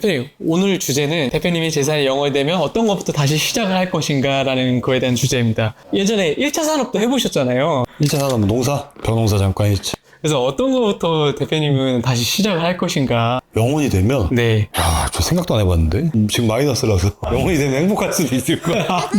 대표님, 오늘 주제는 대표님이 재산이 영어이 되면 어떤 것부터 다시 시작을 할 것인가 라는 거에 대한 주제입니다. 예전에 1차 산업도 해보셨잖아요. 1차 산업 농사? 벼농사 잠깐 했지. 그래서 어떤 것부터 대표님은 다시 시작을 할 것인가. 영혼이 되면 네. 야, 저 생각도 안 해봤는데 음, 지금 마이너스라서 영혼이 되면 행복할 수도 있을 거야.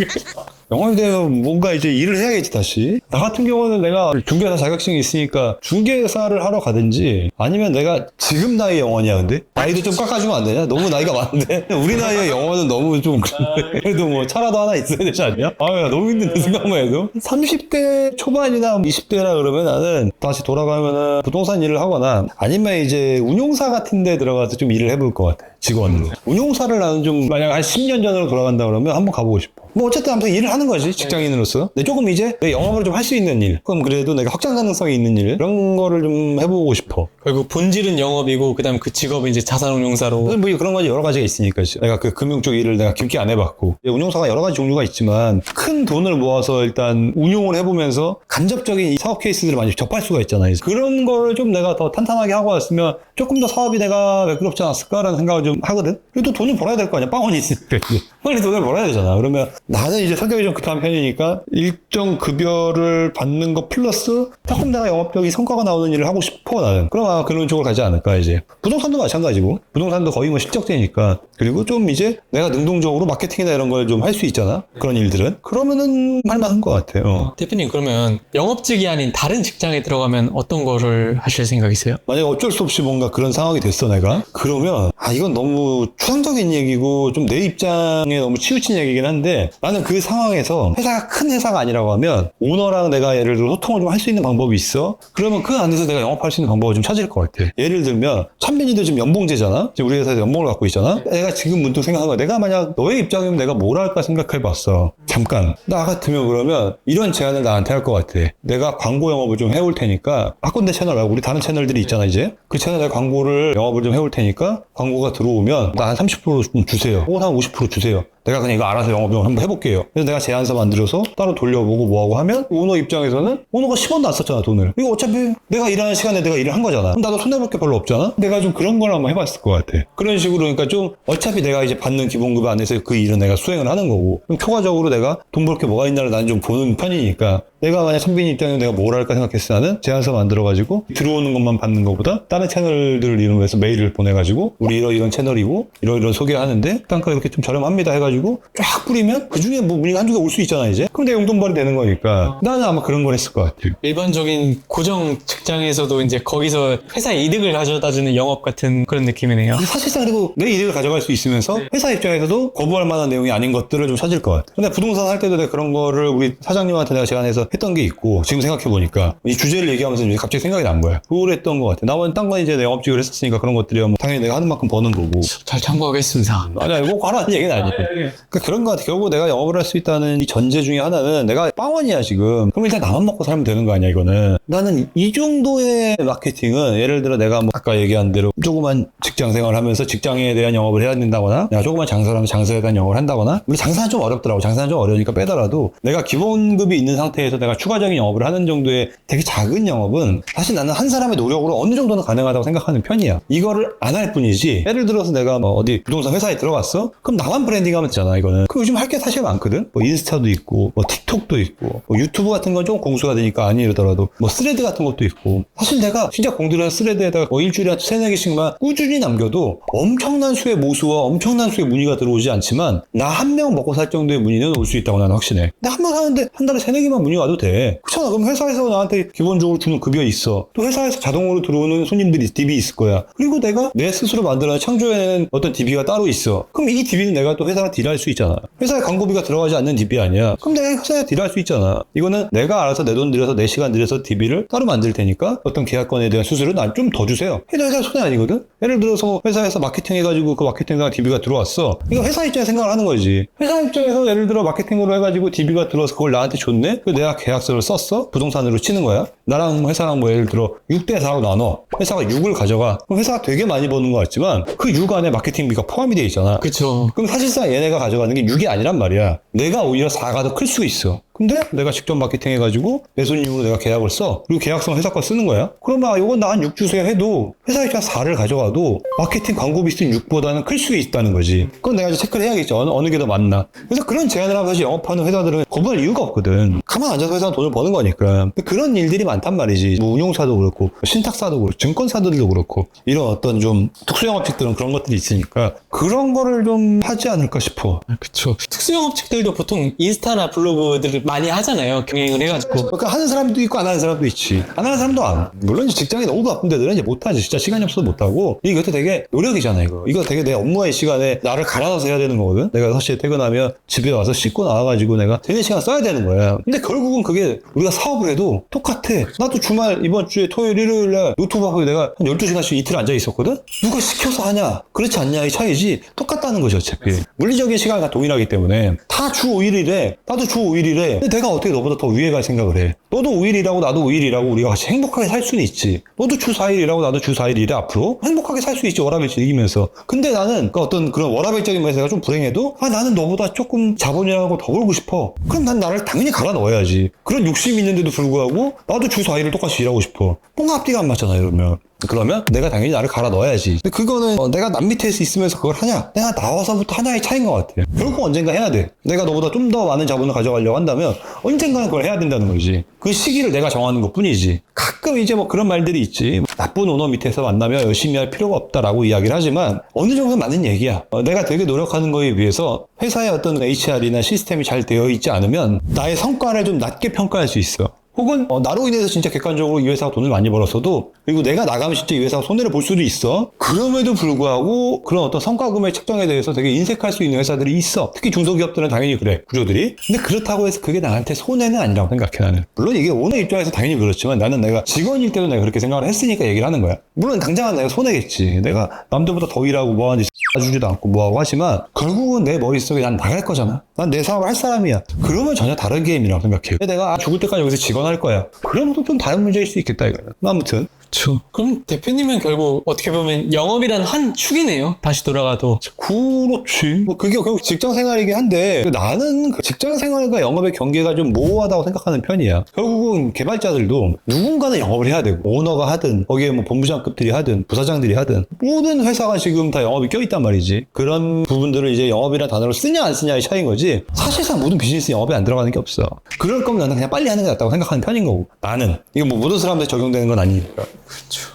영혼이 되면 뭔가 이제 일을 해야겠지 다시. 나 같은 경우는 내가 중개사 자격증이 있으니까 중개사를 하러 가든지 아니면 내가 지금 나이 영혼이야 근데? 나이도 좀 깎아주면 안 되냐? 너무 나이가 많은데? 우리 나이의 영혼은 너무 좀 그런데 그래도 뭐 차라도 하나 있어야 되지 않냐? 아야 너무 힘든데 생각만 해도. 30대 초반이나 20대라 그러면 나는 다시 돌아가면은 부동산 일을 하거나 아니면 이제 운용사 같은 데 들어가서 좀 일을 해볼 것 같아 직원으로. 운용사를 나는 좀 만약 한 10년 전으로 돌아간다 그러면 한번 가보고 싶어 뭐 어쨌든 아무튼 일을 하는 거지 직장인으로서. 근데 조금 이제 내 영업을 좀 할 수 있는 일 그럼 그래도 내가 확장 가능성이 있는 일 그런 거를 좀 해보고 싶어. 결국 본질은 영업이고, 그 다음 그 직업은 이제 자산운용사로. 뭐 그런 가지 여러 가지가 있으니까. 내가 그 금융 쪽 일을 내가 깊게 안 해봤고. 운용사가 여러 가지 종류가 있지만 큰 돈을 모아서 일단 운용을 해보면서 간접적인 이 사업 케이스들을 많이 접할 수가 있잖아요 그런 거를 좀 내가 더 탄탄하게 하고 왔으면 조금 더 사업이 내가 매끄럽지 않았을까라는 생각을 좀 하거든. 그래도 돈을 벌어야 될 거 아니야. 빵원이 있으니까 빨리 돈을 벌어야 되잖아. 그러면 나는 이제 성격이 좀 급한 편이니까 일정 급여를 받는 거 플러스 조금 내가 영업적인 성과가 나오는 일을 하고 싶어 나는. 그럼 아마 그런 쪽으로 가지 않을까 이제. 부동산도 마찬가지고. 부동산도 거의 뭐 실적되니까 그리고 좀 이제 내가 능동적으로 마케팅이나 이런 걸 좀 할 수 있잖아. 그런 일들은. 그러면은 할만한 것 같아요. 대표님, 그러면 영업직이 아닌 다른 직장에 들어가면 어떤 거를 하실 생각이세요? 만약에 어쩔 수 없이 뭔가 그런 상황이 됐어 내가? 그러면 아 이건 너무 추상적인 얘기고 좀 내 입장에 너무 치우친 얘기긴 한데 나는 그 상황에서 회사가 큰 회사가 아니라고 하면 오너랑 내가 예를 들어 소통을 좀 할 수 있는 방법이 있어? 그러면 그 안에서 내가 영업할 수 있는 방법을 좀 찾을 것 같아. 예를 들면 찬빈이도 지금 연봉제잖아? 지금 우리 회사에서 연봉을 갖고 있잖아? 내가 지금 문득 생각한 거야. 내가 만약 너의 입장이면 내가 뭘 할까 생각해 봤어. 잠깐. 나 같으면 그러면 이런 제안을 나한테 할 것 같아. 내가 광고 영업을 좀 해올 테니까. 바꾼데 채널 말고 우리 다른 채널들이 있잖아 이제. 그 채널에 광고를 영업을 좀 해올 테니까 광고가 들어오면 나 한 30%좀 주세요 혹은 한 50% 주세요 내가 그냥 이거 알아서 영업 을 한번 해볼게요. 그래서 내가 제안서 만들어서 따로 돌려보고 뭐하고 하면 오너 입장에서는 오너가 10원도 안 썼잖아 돈을. 이거 어차피 내가 일하는 시간에 내가 일을 한 거잖아. 그럼 나도 손해볼 게 별로 없잖아. 내가 좀 그런 걸 한번 해봤을 것 같아. 그런 식으로 그러니까 좀 어차피 내가 이제 받는 기본급 안에서 그 일은 내가 수행을 하는 거고 그럼 초과적으로 내가 돈 벌 게 뭐가 있나를 나는 좀 보는 편이니까 내가 만약 선빈이 입장에서 내가 뭘 할까 생각했을 때 나는 제안서 만들어가지고 들어오는 것만 받는 것보다 다른 채널들을 이용해서 메일을 보내가지고 우리 이러 이런 채널이고 이러이런 소개하는데 단가 이렇게 좀 저렴합니다 해가지고 쫙 뿌리면 그 중에 뭐 문의가 한두 개 올 수 있잖아 이제. 그럼 내 용돈벌이 되는 거니까. 나는 아마 그런 걸 했을 것 같아 일반적인 고정 직장에서도 이제 거기서 회사 이득을 가져다주는 영업 같은 그런 느낌이네요. 사실상 그리고 내 이득을 가져갈 수 있으면서 회사 입장에서도 거부할 만한 내용이 아닌 것들을 좀 찾을 것 같아 근데 부동산 할 때도 내가 그런 거를 우리 사장님한테 내가 제안해서 했던 게 있고 지금 생각해 보니까 이 주제를 얘기하면서 이제 갑자기 생각이 난 거야. 그걸 했던 것 같아 나머지 딴건 이제 내 영업직을 했었으니까 그런 것들이 뭐 당연히 내가 하는 만큼 버는 거고 잘 참고하겠습니다. 아니야, 이거 하라는 얘기는 아니고. 그러니까 그런 것 같아. 결국 내가 영업을 할 수 있다는 이 전제 중에 하나는 내가 빵원이야, 지금. 그럼 일단 나만 먹고 살면 되는 거 아니야, 이거는. 나는 이 정도의 마케팅은 예를 들어 내가 뭐 아까 얘기한 대로 조그만 직장 생활을 하면서 직장에 대한 영업을 해야 된다거나 내가 조그만 장사를 하면 장사에 대한 영업을 한다거나 우리 장사는 좀 어렵더라고. 장사는 좀 어려우니까 빼더라도 내가 기본급이 있는 상태에서 내가 추가적인 영업을 하는 정도의 되게 작은 영업은 사실 나는 한 사람의 노력으로 어느 정도는 가능하다고 생각하는 편이야. 이거를 안 할 뿐이지. 예를 들어서 내가 뭐 어디 부동산 회사에 들어갔어? 그럼 나만 브랜딩 하면 되잖아, 이거는. 그 요즘 할 게 사실 많거든? 뭐 인스타도 있고, 뭐 틱톡도 있고, 뭐 유튜브 같은 건 좀 공수가 되니까 아니더라도, 뭐 스레드 같은 것도 있고. 사실 내가 진짜 공들인 스레드에다가 뭐 일주일에 한 세네 개씩만 꾸준히 남겨도 엄청난 수의 모수와 엄청난 수의 문의가 들어오지 않지만, 나 한 명 먹고 살 정도의 문의는 올 수 있다고 나는 확신해. 나 한명 사는데 한 달에 세네 개만 문의 와도 돼. 그렇잖아. 그럼 회사에서 나한테 기본적으로 주는 급여 있어. 또 회사에서 자동으로 들어오는 손님들이 DB 있을 거야. 그리고 내가 내 스스로 만들어 창조해낸 어떤 DB가 따로 있어. 그럼 이 DB는 내가 또 회사랑 딜할 수 있잖아. 회사에 광고비가 들어가지 않는 DB 아니야. 그럼 내가 회사에 딜할 수 있잖아. 이거는 내가 알아서 내 돈 들여서 내 시간 들여서 DB를 따로 만들 테니까 어떤 계약권에 대한 수수료 난좀 더 주세요. 이거 회사 손해 아니거든? 예를 들어서 회사에서 마케팅 해가지고 그 마케팅가 DB가 들어왔어. 이거 회사 입장에 생각을 하는 거지. 회사 입장에서 예를 들어 마케팅으로 해가지고 DB가 들어와서 그걸 나한테 줬네? 그 내가 계약서를 썼어? 부동산으로 치는 거야? 나랑 회사랑 뭐 예를 들어 6대 4로 나눠. 회사가 6을 가져가. 그럼 회사가 되게 많이 버는 것 같지 만 그 6 안에 마케팅비가 포함이 돼 있잖아. 그쵸. 그럼 사실상 얘네가 가져가는 게 6이 아니란 말이야. 내가 오히려 4가 더 클 수 있어. 근데 내가 직접 마케팅 해가지고 내 손님으로 내가 계약을 써. 그리고 계약서 회사 거 쓰는 거야. 그러면 아, 이건 나 한 6 주세요 해도 회사 입장 4를 가져가도 마케팅 광고비 쓴 6보다는 클 수 있다는 거지. 그건 내가 이제 체크를 해야겠죠. 어느, 어느 게 더 맞나. 그래서 그런 제안을 하면 사실 영업하는 회사들은 거부할 이유가 없거든. 가만 앉아서 회사는 돈을 버는 거니까. 그런 일들이 많단 말이지. 뭐 운용사도 그렇고, 신탁사도 그렇고, 증권사들도 그렇고, 이런 어떤 좀 특수영업직들은 그런 것들이 있으니까 그런 거를 좀 하지 않을까 싶어. 그쵸. 특수영업직들도 보통 인스타나 블로그들을 많이 하잖아요. 경영을 해가지고. 그러니까 하는 사람도 있고 안 하는 사람도 있지. 안 하는 사람도 안. 물론 직장이 너무 바쁜 데들은 이제 못하지. 진짜 시간이 없어서 못하고. 이것도 되게 노력이잖아, 이거. 이거 되게 내 업무의 시간에 나를 갈아넣어서 해야 되는 거거든. 내가 사실 퇴근하면 집에 와서 씻고 나와가지고 내가 되는 시간 써야 되는 거야. 근데 결국은 그게 우리가 사업을 해도 똑같아. 나도 주말 이번 주에 토요일, 일요일 날 노트북 하고 내가 한 12시간씩 이틀 앉아 있었거든? 누가 시켜서 하냐? 그렇지 않냐? 이 차이지. 똑같다는 거지, 어차피. 물리적인 시간과 동일하기 때문에 다 주 5일이래. 나도 주 5일이래. 근데 내가 어떻게 너보다 더 위에 갈 생각을 해? 너도 5일이라고 나도 5일이라고 우리가 같이 행복하게 살 수는 있지. 너도 주 4일이라고 나도 주 4일이래 앞으로. 행복하게 살 수 있지 워라밸 이기면서. 근데 나는 그 어떤 그런 워라밸적인 면에서 좀 불행해도 아 나는 너보다 조금 자본이라고 더 벌고 싶어. 그럼 난 나를 당연히 갈아 넣어야지. 그런 욕심이 있는데도 불구하고 나도 주 4일을 똑같이 일하고 싶어. 뭔가 앞뒤가 안 맞잖아 이러면. 그러면 내가 당연히 나를 갈아 넣어야지. 근데 그거는 어, 내가 남 밑에서 있으면서 그걸 하냐? 내가 나와서부터 하나의 차이인 것 같아. 결국 언젠가 해야 돼. 내가 너보다 좀 더 많은 자본을 가져가려고 한다면 언젠가는 그걸 해야 된다는 거지. 그 시기를 내가 정하는 것 뿐이지. 가끔 이제 뭐 그런 말들이 있지. 나쁜 오너 밑에서 만나면 열심히 할 필요가 없다라고 이야기를 하지만 어느 정도는 맞는 얘기야. 어, 내가 되게 노력하는 거에 비해서 회사의 어떤 HR이나 시스템이 잘 되어 있지 않으면 나의 성과를 좀 낮게 평가할 수 있어. 혹은 어, 나로 인해서 진짜 객관적으로 이 회사가 돈을 많이 벌었어도 그리고 내가 나가면 진짜 이 회사가 손해를 볼 수도 있어. 그럼에도 불구하고 그런 어떤 성과금의 책정에 대해서 되게 인색할 수 있는 회사들이 있어. 특히 중소기업들은 당연히 그래. 구조들이. 근데 그렇다고 해서 그게 나한테 손해는 아니라고 생각해 나는. 물론 이게 오너 입장에서 당연히 그렇지만 나는 내가 직원일 때도 내가 그렇게 생각을 했으니까 얘기를 하는 거야. 물론 당장은 내가 손해겠지. 내가 남들보다 더 일하고 뭐 하는지 주지도 않고 뭐하고 하지만 결국은 내 머릿속에 난 나갈 거잖아. 난 내 사업을 할 사람이야. 그러면 전혀 다른 게임이라고 생각해요. 근데 내가 아, 죽을 때까지 여기서 직원 할 거야. 그러면 또좀 다른 문제일 수 있겠다 이거는. 아무튼 그쵸. 그럼 대표님은 결국 어떻게 보면 영업이란 한 축이네요. 다시 돌아가도. 그렇지. 뭐 그게 결국 직장 생활이긴 한데 나는 그 직장 생활과 영업의 경계가 좀 모호하다고 생각하는 편이야. 결국은 개발자들도 누군가는 영업을 해야 되고 오너가 하든 거기에 뭐 본부장급들이 하든 부사장들이 하든 모든 회사가 지금 다 영업이 껴있단 말이지. 그런 부분들을 이제 영업이라는 단어를 쓰냐 안 쓰냐의 차이인 거지. 사실상 모든 비즈니스 영업에 안 들어가는 게 없어. 그럴 거면 나는 그냥 빨리 하는 게 낫다고 생각하는 편인 거고. 나는 이거 뭐 모든 사람들 적용되는 건 아니니까.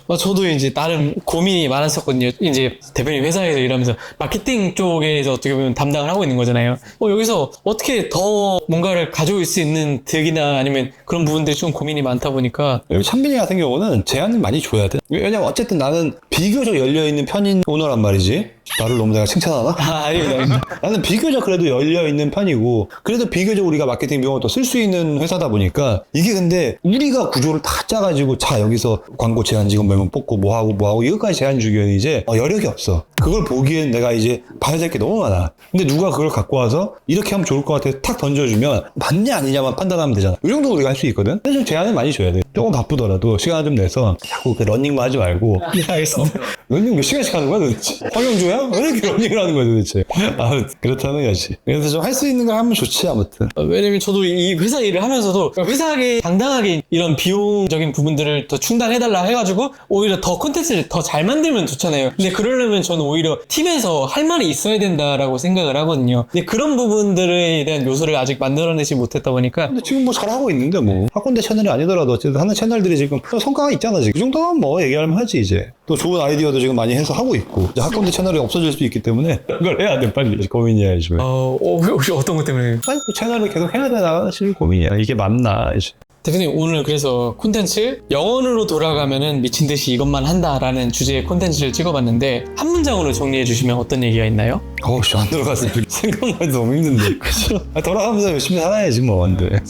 어, 저도 이제 나름 고민이 많았었거든요. 이제 대표님 회사에서 일하면서 마케팅 쪽에서 어떻게 보면 담당을 하고 있는 거잖아요. 어, 여기서 어떻게 더 뭔가를 가져올 수 있는 득이나 아니면 그런 부분들이 좀 고민이 많다 보니까 여기 찬빈이 같은 경우는 제한을 많이 줘야 돼. 왜냐면 어쨌든 나는 비교적 열려있는 편인 오너란 말이지. 나를 너무 내가 칭찬하나? 아, 아닙니다. 아닙니다. 나는 비교적 그래도 열려 있는 편이고, 그래도 비교적 우리가 마케팅 더쓸수 있는 회사다 보니까, 이게 근데 우리가 구조를 다 짜가지고, 자, 여기서 광고 제한 직원 몇명 뽑고, 뭐 하고, 뭐 하고, 이것까지 제한 주기에는 이제 어, 여력이 없어. 그걸 보기엔 내가 이제 봐야 될 게 너무 많아. 근데 누가 그걸 갖고 와서, 이렇게 하면 좋을 것 같아. 탁 던져주면, 맞냐, 아니냐만 판단하면 되잖아. 이 정도 우리가 할 수 있거든? 근데 좀 제한을 많이 줘야 돼. 조금 바쁘더라도 시간을 좀 내서, 자꾸 그 러닝만 하지 말고, 네, 알겠습니다. 러닝 몇 시간씩 하는 거야 도대체? 황영조야? 왜 이렇게 러닝을 하는 거야 도대체? 아 그렇다는 거지. 그래서 좀 할 수 있는 걸 하면 좋지 아무튼. 어, 왜냐면 저도 이 회사 일을 하면서도 회사에 당당하게 이런 비용적인 부분들을 더 충당해달라 해가지고 오히려 더 콘텐츠를 더 잘 만들면 좋잖아요. 근데 그러려면 저는 오히려 팀에서 할 말이 있어야 된다라고 생각을 하거든요. 근데 그런 부분들에 대한 요소를 아직 만들어내지 못했다 보니까 근데 지금 뭐 잘하고 있는데 뭐 학원대 채널이 아니더라도 어쨌든 하는 채널들이 지금 또 성과가 있잖아 지금. 그 정도면 뭐 얘기하면 하지 이제. 또 좋은 아이디어도 지금 많이 해서 하고 있고. 이제 학원대 채널이 없어질 수 있기 때문에 그걸 해야 돼 빨리 고민이야 지금. 어, 어, 혹시 어떤 것 때문에 아니 그 채널을 계속 해야 되나 사실 고민이야. 이게 맞나 이제. 대표님 오늘 그래서 콘텐츠 영원으로 돌아가면은 미친 듯이 이것만 한다라는 주제의 콘텐츠를 찍어봤는데 한 문장으로 정리해 주시면 어떤 얘기가 있나요? 어우 안 들어갔어. 생각만 해도 너무 힘든데. 그죠? 돌아가면서 열심히 살아야지 뭐. 근데.